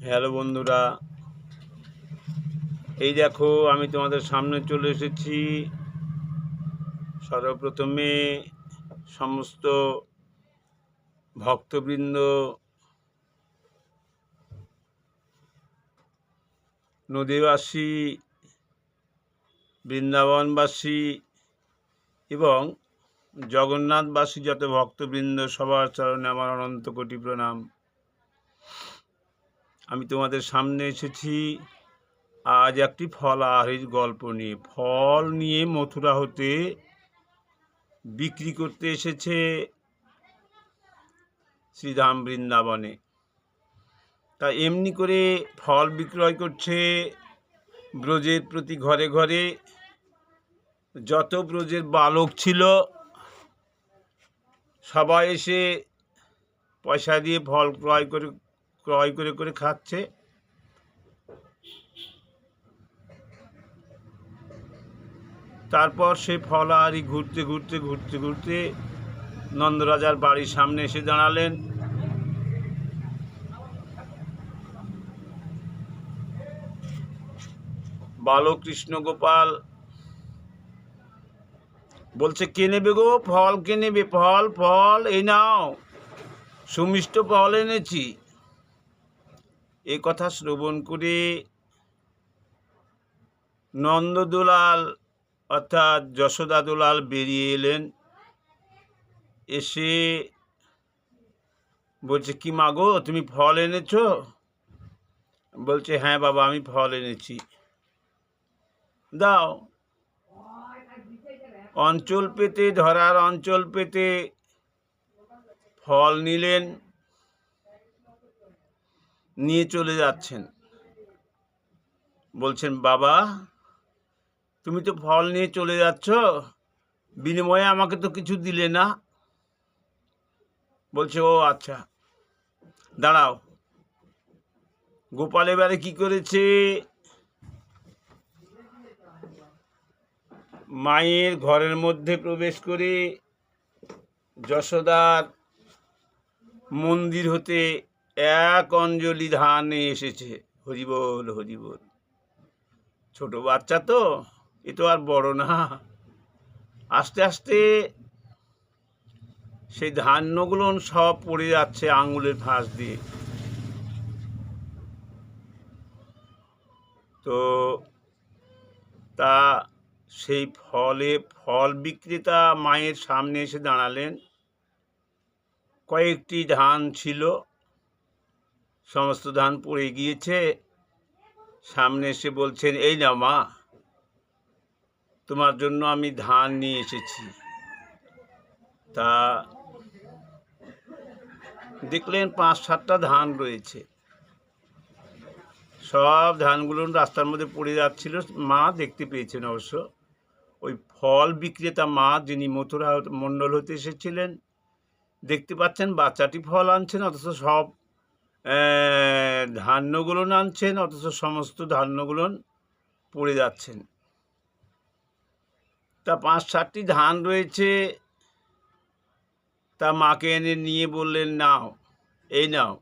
Hello বন্ধুরা। এই দেখো, আমি তোমাদের সামনে চলে এসেছি। সর্বপ্রথমে সমস্ত ভক্তবৃন্দ নদীবাসী, বৃন্দাবনবাসী এবং জগন্নাথবাসী, যত ভক্তবৃন্দ সবার চরণে আমার অনন্ত কোটি প্রণাম। আমি তোমাদের সামনে এসেছি। আজ একটি ফল আহারির গল্প নিয়ে। ফল নিয়ে মথুরা হতে বিক্রি করতে এসেছে শ্রীধাম বৃন্দাবনে। তা এমনি করে ফল বিক্রয় করছে ব্রজের প্রতি ঘরে ঘরে। যত ব্রজের বালক ছিল, সবাই এসে পয়সা দিয়ে ফল ক্রয় করে ক্রয় করে করে খাচ্ছে। তারপর সে ফলাহারি ঘুরতে ঘুরতে ঘুরতে ঘুরতে নন্দরাজার বাড়ির সামনে এসে দাঁড়ালেন। বালকৃষ্ণ গোপাল বলছে, কে নেবে গো? ফল কে নেবে? ফল ফল, এই নাও। সুমিষ্ট ফল এনেছি। এ কথা শ্রবণ করে। নন্দদুলাল অর্থাৎ যশোদা দুলাল বেরিয়ে এলেন। এসে বলছে, কি মাগো তুমি ফল এনেছো? বলছে হ্যাঁ বাবা, আমি ফল এনেছি। দাও। অঞ্চল পেতে, ধরার অঞ্চল পেতে ফল নিলেন। নিয়ে চলে যাচ্ছেন। বলছেন, বাবা, তুমি তো ফল নিয়ে চলে যাচ্ছ, বিনিময়ে আমাকে তো কিছু দিলে না? বলছে, ও আচ্ছা দাঁড়াও। গোপাল এবারে কি করেছে? মায়ের ঘরের মধ্যে প্রবেশ করে যশোদার মন্দির হতে এক অঞ্জলি ধান এসেছে। হরিবল হরিবল ছোট বাচ্চা তো, এ তো আর বড় না। আস্তে আস্তে সেই ধান্যগুলো সব পড়ে যাচ্ছে আঙুলের ফাঁস দিয়ে। তো তা সেই ফলে ফল বিক্রেতা মায়ের সামনে এসে দাঁড়ালেন। কয়েকটি ধান ছিল। সমস্ত ধান পড়ে গিয়েছে। সামনে এসে বলছেন, এই না মা, তোমার জন্য আমি ধান নিয়ে এসেছি। তা দেখলেন পাঁচ সাতটা ধান রয়েছে। সব ধানগুলো রাস্তার মধ্যে পড়ে যাচ্ছিল। মা দেখতে পেয়েছেন অবশ্য। ওই ফল বিক্রেতা মা, যিনি মথুরা মণ্ডল হতে এসেছিলেন, দেখতে পাচ্ছেন বাচ্চাটি ফল আনছেন, অথচ সব ধান্যগুলো আনছেন অথচ সমস্ত ধান্যগুলো পড়ে যাচ্ছেন। তা পাঁচ সাতটি ধান রয়েছে, তা মাকে এনে নিয়ে বললেন, নাও, এই নাও।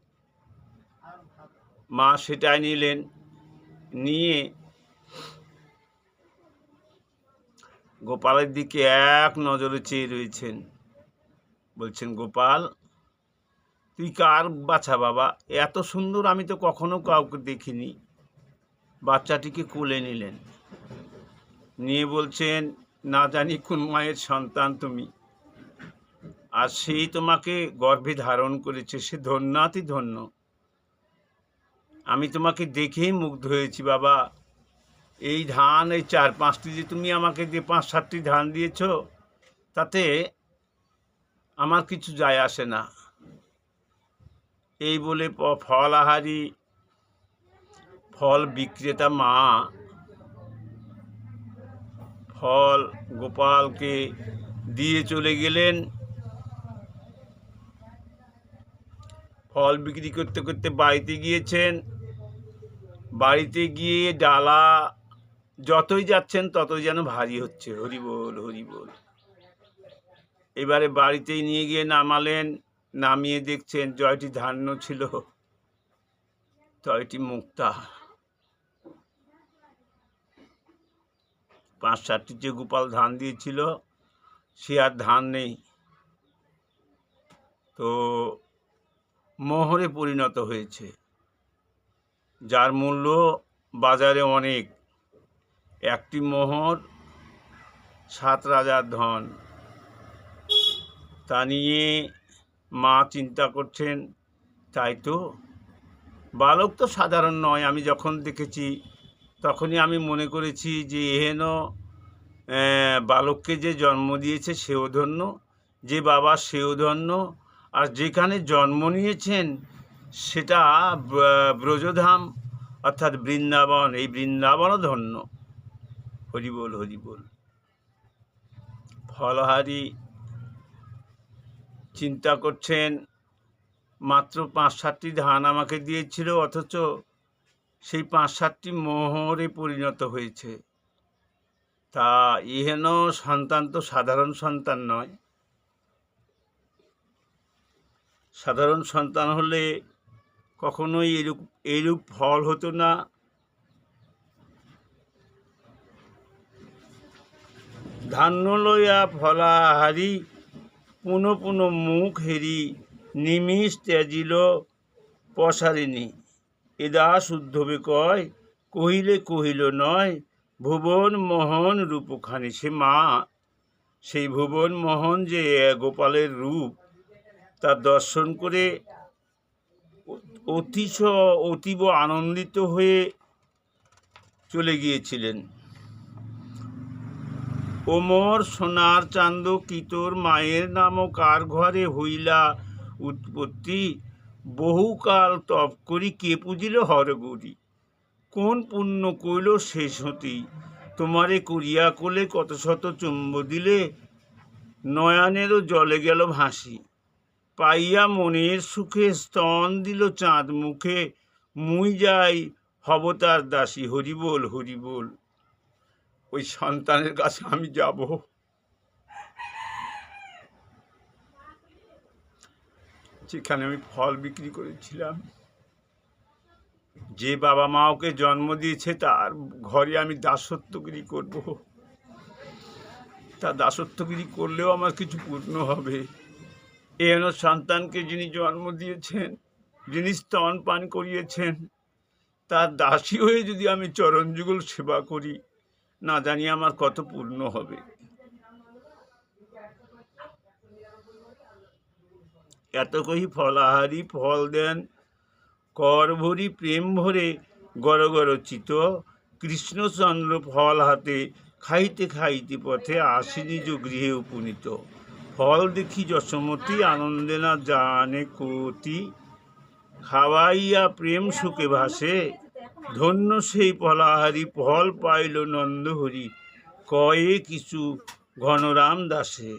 মা সেটাই নিলেন, নিয়ে গোপালের দিকে এক নজরে চেয়ে রয়েছেন। বলছেন, গোপাল তুই কার বাছা বাবা? এত সুন্দর আমি তো কখনো কাউকে দেখিনি। বাচ্চাটিকে কোলে নিলেন। নিয়ে বলছেন, না জানি কোন মায়ের সন্তান তুমি। আর সেই তোমাকে গর্ভে ধারণ করেছে, সে ধন্যাতি ধন্য। আমি তোমাকে দেখেই মুগ্ধ হয়েছি, বাবা। এই ধান, এই চার পাঁচটি যে তুমি আমাকে যে পাঁচ সাতটি ধান দিয়েছ, তাতে আমার কিছু যায় আসে না। এই বলে প- ফল বিক্রেতা মা, ফল গোপালকে দিয়ে চলে গেলেন। ফল বিক্রি করতে করতে বাড়িতে গিয়েছেন। বাড়িতে গিয়ে ডালা যতই যাচ্ছেন ততই যেন ভারী হচ্ছে। হরি বল হরি বল। এবারে বাড়িতেই নিয়ে গিয়ে নামালেন। নামিয়ে দেখছেন জয়টি ধান্য ছিল। ছয়টি মুক্তা। পাঁচ সাতটি যে গোপাল ধান দিয়েছিল, সে আর ধান নেই। তো মোহরে পরিণত হয়েছে। যার মূল্য বাজারে অনেক। একটি মোহর, সাত রাজার ধন। তা নিয়ে মা চিন্তা করছেন, তাই তো? বালক তো সাধারণ নয়, আমি যখন দেখেছি তখনই আমি মনে করেছি যে এহেন বালককে যে জন্ম দিয়েছে সেও ধন্য, যে বাবা সেও ধন্য, আর যেখানে জন্ম নিয়েছেন সেটা ব্র- ব্রজধাম অর্থাৎ বৃন্দাবন, এই বৃন্দাবনও ধন্য। হরিবোল হরিবোল। ফলহারি চিন্তা করছেন, মাত্র পাঁচ সাতটি ধান আমাকে দিয়েছিল, অথচ সেই পাঁচ সাতটি মোহরে পরিণত হয়েছে। তা ইহেন সন্তান তো সাধারণ সন্তান নয়। সাধারণ সন্তান হলে কখনোই এরূপ এরূপ ফল হতো না। ধান্য লইয়া ফলাহারি পুনঃ পুনঃ মুখ হেরি, নিমিষ ত্যাজিল পসারিণী। এদা শুদ্ধবে কয় কহিলে কহিল নয়, ভুবন মোহন রূপখানি সে মা। সেই ভুবন মোহন যে গোপালের রূপ তার দর্শন করে অতিশ অতীব আনন্দিত হয়ে চলে গিয়েছিলেন। ওমর সোনার চান্দ কি তোর মায়ের নাম কার ঘরে হইলা উৎপত্তি? বহুকাল তপ করি কে পুজিল হরগরি কোন পুণ্য কইল শেষ হতি? তোমারে করিয়া কোলে কত শত চুম্ব দিলে? নয়নেরও জলে গেল ভাসি। পাইয়া মনের সুখে স্তন দিল চাঁদ মুখে। মুই যাই হবতার দাসী, হরিবোল হরিবোল। ওই সন্তানের কাছে আমি যাব। যেখানে আমি ফল বিক্রি করেছিলাম। যে বাবা মা ওকে জন্ম দিয়েছে, তার ঘরে আমি দাসত্বগিরি করব। তা দাসত্বগিরি করলেও আমার কিছু পূর্ণ হবে। এন সন্তানকে যিনি জন্ম দিয়েছেন, যিনি স্তন পান করিয়েছেন, তার দাসী হয়ে যদি আমি চরণযুগল সেবা করি না জানি আমার কত পূর্ণ হবে। এত কহি ফলাহারি ফল দেন, কর ভরি, প্রেম ভরে গর গর চিত কৃষ্ণচন্দ্র ফল হাতে, খাইতে খাইতে পথে আসি নিজ গৃহে উপনীত। ফল দেখি যশমতি, আনন্দে না জানে কতি খাওয়াইয়া প্রেম সুখে ভাসে ধন্য সেই ফলাহারি ফল পাইল নন্দহরি। কয়ে কিছু ঘনরাম দাসে,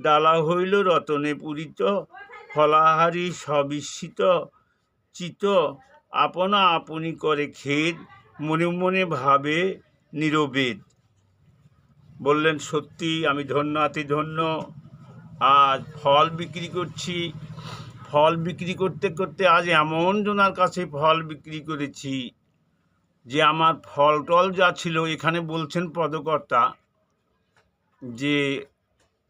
ডালা হইল রতনে পূরিত, ফলাহারি সবিস্মিত, চিত, আপনা আপনি করে খেদ, মনে মনে ভাবে নিরবেদ। বললেন, সত্যি আমি ধন্য আতি ধন্য। আজ ফল বিক্রি করছি। ফল বিক্রি করতে করতে আজ এমন জনার কাছে ফল বিক্রি করেছি যে আমার ফল টল যা ছিল, এখানে বলছেন পদকর্তা, যে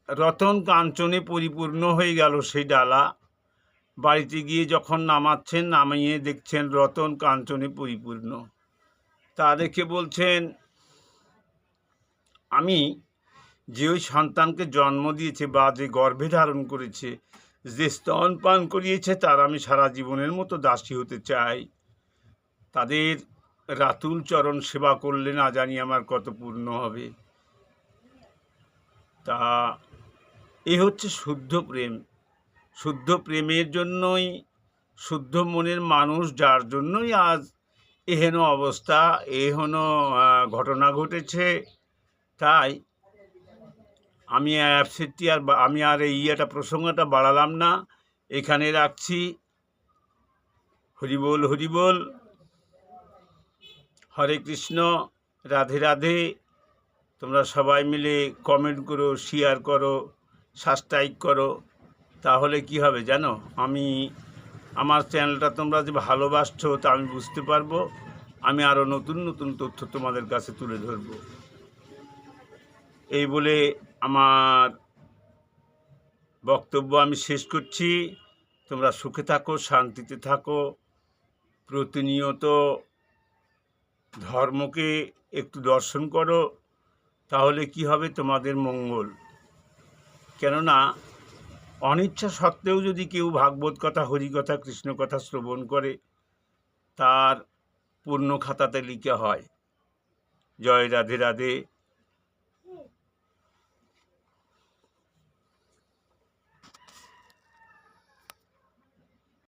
রতন কাঞ্চনে পরিপূর্ণ হয়ে গেল সেই ডালা। বাড়িতে গিয়ে যখন নামাচ্ছেন, নামিয়ে দেখছেন রতন কাঞ্চনে পরিপূর্ণ। তা দেখে বলছেন, আমি যে ওই সন্তানকে জন্ম দিয়েছে বা যে গর্ভে ধারণ করেছে, যে স্তন পান করিয়েছে, তার আমি সারা জীবনের মতো দাসী হতে চাই। তাদের রাতুল চরণ সেবা করলে না জানি আমার কত পূর্ণ হবে। তা এ হচ্ছে শুদ্ধ প্রেম। শুদ্ধ প্রেমের জন্যই, শুদ্ধ মনের মানুষ যার জন্যই আজ এহেন অবস্থা, এহেন ঘটনা ঘটেছে, তাই আমি অ্যাপসেটটি আর আমি আর এই ইয়েটা, প্রসঙ্গটা বাড়ালাম না। এখানে রাখছি। হরিবোল হরিবোল। হরে কৃষ্ণ, রাধে রাধে। তোমরা সবাই মিলে কমেন্ট করো শেয়ার করো সাবস্ক্রাইব করো। তাহলে কি হবে জানো? আমি, আমার চ্যানেলটা তোমরা যে ভালোবাসছো তা আমি বুঝতে পারব। আমি আরও নতুন নতুন তথ্য তোমাদের কাছে তুলে ধরবো। এই বলে আমার বক্তব্য আমি শেষ করছি। তোমরা সুখে থাকো, শান্তিতে থাকো। প্রতিনিয়ত ধর্মকে একটু দর্শন করো, তাহলে কি হবে তোমাদের মঙ্গল? কেননা, অনিচ্ছা সত্ত্বেও যদি কেউ ভাগবত কথা হরিকথা কৃষ্ণ কথা শ্রবণ করে, তার পূর্ণ খাতাতে লিখে হয়, জয় রাধে রাধে।